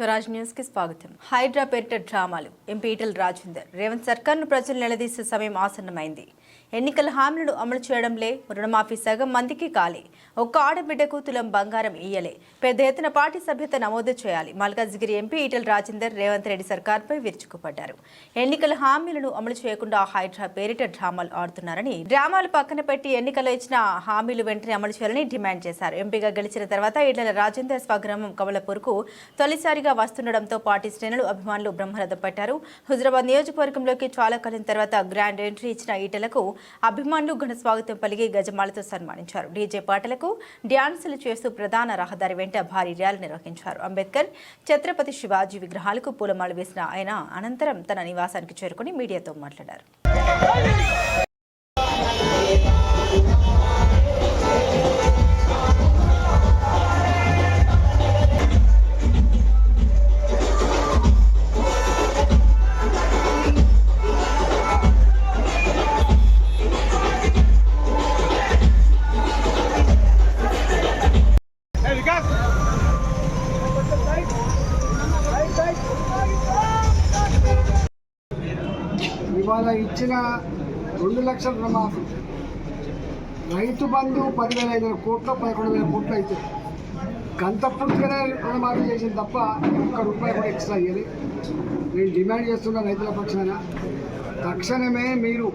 స్వరాజ్ న్యూస్కి స్వాగతం. హైడ్రా పేరిట డ్రామాలు. ఎంపీ ఈటల రాజేందర్. రేవంత్ సర్కార్ను ప్రజలు నిలదీసే సమయం ఆసన్నమైంది. ఎన్నికల హామీలను అమలు చేయడంలే రుణమాఫీ సగం మందికి కాలే. ఒక్క ఆడబిడ్డకు తులం బంగారం ఇయ్యలే. పెద్ద ఎత్తున పార్టీ సభ్యత నమోదు చేయాలి. మల్కాజ్గిరి ఎంపీ ఈటల రాజేందర్ రేవంత్ రెడ్డి సర్కార్పై విరుచుకుపడ్డారు. ఎన్నికల హామీలను అమలు చేయకుండా హైడ్రా పేరిట డ్రామాలు ఆడుతున్నారని డ్రామాలు పక్కన పెట్టి ఎన్నికల్లో ఇచ్చిన హామీలు వెంటనే అమలు చేయాలని డిమాండ్ చేశారు. ఎంపీగా గెలిచిన తర్వాత ఈటల రాజేందర్ స్వగ్రామం కమలపూర్కు తొలిసారిగా వస్తుండడంతో పార్టీ శ్రేణులు అభిమానులు బ్రహ్మరథం పట్టారు. హుజరాబాద్ నియోజకవర్గంలోకి చాలా కాలం తర్వాత గ్రాండ్ ఎంట్రీ ఇచ్చిన ఈటలకు అభిమానులు ఘన స్వాగతం పలికి గజమాలతో సన్మానించారు. డీజే పాటలకు డ్యాన్సులు చేస్తూ ప్రధాన రహదారి వెంట భారీ ర్యాలీ నిర్వహించారు. అంబేద్కర్ ఛత్రపతి శివాజీ విగ్రహాలకు పూలమాల వేసిన ఆయన అనంతరం తన నివాసానికి చేరుకుని మీడియాతో మాట్లాడారు. ఇవాళ ఇచ్చిన రెండు లక్షల రుణమాఫీ. రైతు బంధు పదివేల ఐదు వేల కోట్లు పదకొండు వేల కోట్లు అయితే. గంత పూర్తిగానే రుణమాఫీ చేసింది తప్ప ఒక్క రూపాయి కూడా ఎక్స్ట్రా అయ్యేది నేను డిమాండ్ చేస్తున్న రైతుల పక్షాన తక్షణమే మీరు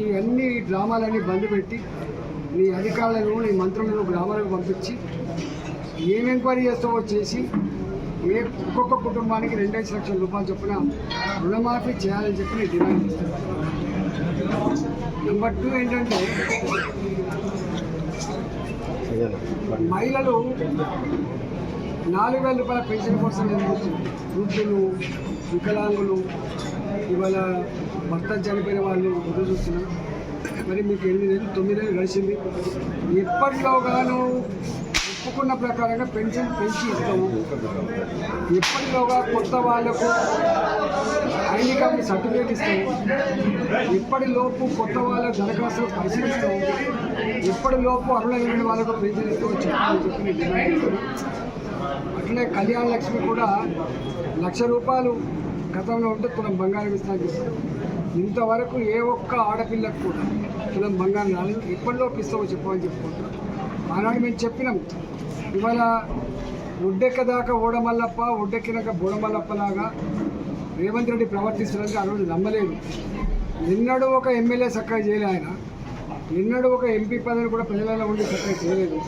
ఈ అన్ని డ్రామాలన్నీ బంద్ పెట్టి మీ అధికారులను నీ మంత్రులను గ్రామాలకు పంపించి ఏం ఎంక్వైరీ చేస్తావో చేసి మీ ఒక్కొక్క కుటుంబానికి రెండైదు లక్షల రూపాయలు చొప్పున రుణమాఫీ చేయాలని చెప్పి నేను డిమాండ్ చేస్తాను. నెంబర్ టూ ఏంటంటే మహిళలు నాలుగు వేల రూపాయల పెన్షన్ కోసం వృద్ధులు వికలాంగులు ఇవాళ భర్త చనిపోయిన వాళ్ళు ఎదురు చూస్తున్నారు. మరి మీకు ఎనిమిది నెలలు తొమ్మిది నెలలు గడిచింది. ఎప్పటిలోగాను ఒప్పుకున్న ప్రకారంగా పెన్షన్ పెంచి ఇస్తాము. ఎప్పటిలోగా కొత్త వాళ్ళకు ఐడి కార్డు సర్టిఫికేట్ ఇస్తాము. ఇప్పటిలోపు కొత్త వాళ్ళ దరఖాస్తులు పరిశీలిస్తాము. ఇప్పటిలోపు అర్హులైన వాళ్ళకు పెన్షన్ ఇస్తామని చెప్పి చెప్పి డిమాండ్ అట్లే కళ్యాణ లక్ష్మి కూడా లక్ష రూపాయలు గతంలో ఉంటే తులం బంగారం ఇస్తాను చెప్పారు. ఇంతవరకు ఏ ఒక్క ఆడపిల్లకు కూడా తులం బంగారం రాలేదు. ఇప్పటిలోపు ఇస్తామో చెప్పమని చెప్పుకుంటున్నాం. ఆనాడు మేము చెప్పినాం. ఇవాళ ఒడ్డెక్కదాకా ఓడమల్లప్ప ఒడ్డెక్కినాక బోడమల్లప్పలాగా రేవంత్ రెడ్డి ప్రవర్తిస్తున్నారంటే ఆ రోజు నమ్మలేదు. నిన్నడు ఒక ఎమ్మెల్యే చక్కగా చేయలే ఆయన. ఎన్నడూ ఒక ఎంపీ పదవి కూడా ప్రజలలో ఉండి చక్కగా చేయలేదు.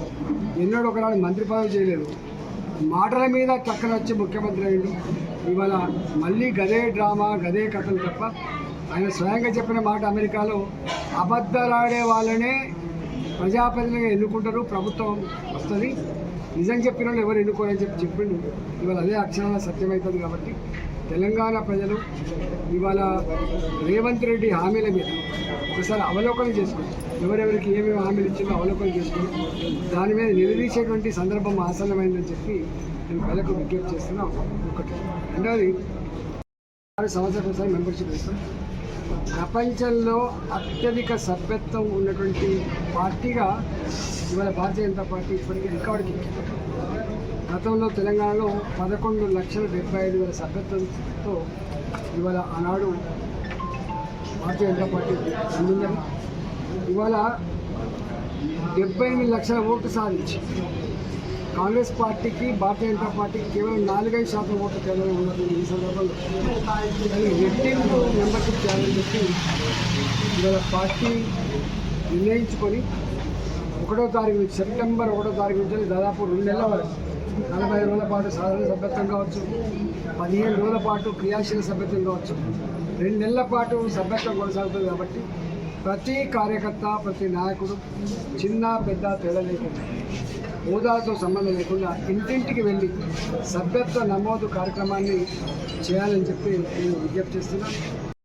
ఎన్నడూ ఒకనాడు మంత్రి పదవి చేయలేదు. మాటల మీద చక్కన వచ్చి ముఖ్యమంత్రి అయ్యిండు ఇవాళ మళ్ళీ గదే డ్రామా గదే కథలు తప్ప ఆయన స్వయంగా చెప్పిన మాట అమెరికాలో అబద్ధాలాడే వాళ్ళనే ప్రజాప్రతినిధిగా ఎన్నుకుంటారు ప్రభుత్వం వస్తుంది. నిజం చెప్పిన వాళ్ళు ఎవరు ఎన్నుకోరని చెప్పి చెప్పిండు. ఇవాళ అదే అక్షరాల సత్యమవుతుంది కాబట్టి తెలంగాణ ప్రజలు ఇవాళ రేవంత్ రెడ్డి హామీల మీద ఒకసారి అవలోకనం చేసుకుని ఎవరెవరికి ఏమేమి హామీలు ఇచ్చిందో అవలోకనం చేసుకుని దాని మీద నిలదీసేటువంటి సందర్భం ఆసన్నమైందని చెప్పి నేను ప్రజలకు విజ్ఞప్తి చేస్తున్నాం ఒకటి రెండవది ఆరు సంవత్సరాల ఒకసారి మెంబర్షిప్ ఇస్తాం. ప్రపంచంలో అత్యధిక సభ్యత్వం ఉన్నటువంటి పార్టీగా ఇవాళ భారతీయ జనతా పార్టీ ఇప్పటికీ రికార్డుకి గతంలో తెలంగాణలో పదకొండు లక్షల డెబ్బై ఐదు వేల సభ్యత్వంతో ఇవాళ ఆనాడు భారతీయ జనతా పార్టీ అందిందని ఇవాళ డెబ్బై ఎనిమిది లక్షల ఓట్లు సాధించి కాంగ్రెస్ పార్టీకి భారతీయ జనతా పార్టీకి కేవలం నాలుగైదు శాతం ఓట్లు తేడా ఉన్నది ఈ సందర్భంలో రెట్టింపు మెంబర్షిప్ చేయాలని చెప్పి ఇవాళ పార్టీ నిర్ణయించుకొని ఒకటో తారీఖు నుంచి సెప్టెంబర్ ఒకటో తారీఖు నుంచి దాదాపు రెండు నెలల వరకు నలభై రోజుల పాటు సాధారణ సభ్యత్వం కావచ్చు పదిహేను రోజుల పాటు క్రియాశీల సభ్యత్వం కావచ్చు రెండు నెలల పాటు సభ్యత్వం కొనసాగుతుంది కాబట్టి ప్రతి కార్యకర్త ప్రతి నాయకుడు చిన్న పెద్ద తేడా లేకుండా హోదాతో సంబంధం లేకుండా ఇంటింటికి వెళ్ళి సభ్యత్వ నమోదు కార్యక్రమాన్ని చేయాలని చెప్పి నేను విజ్ఞప్తి చేస్తున్నాను.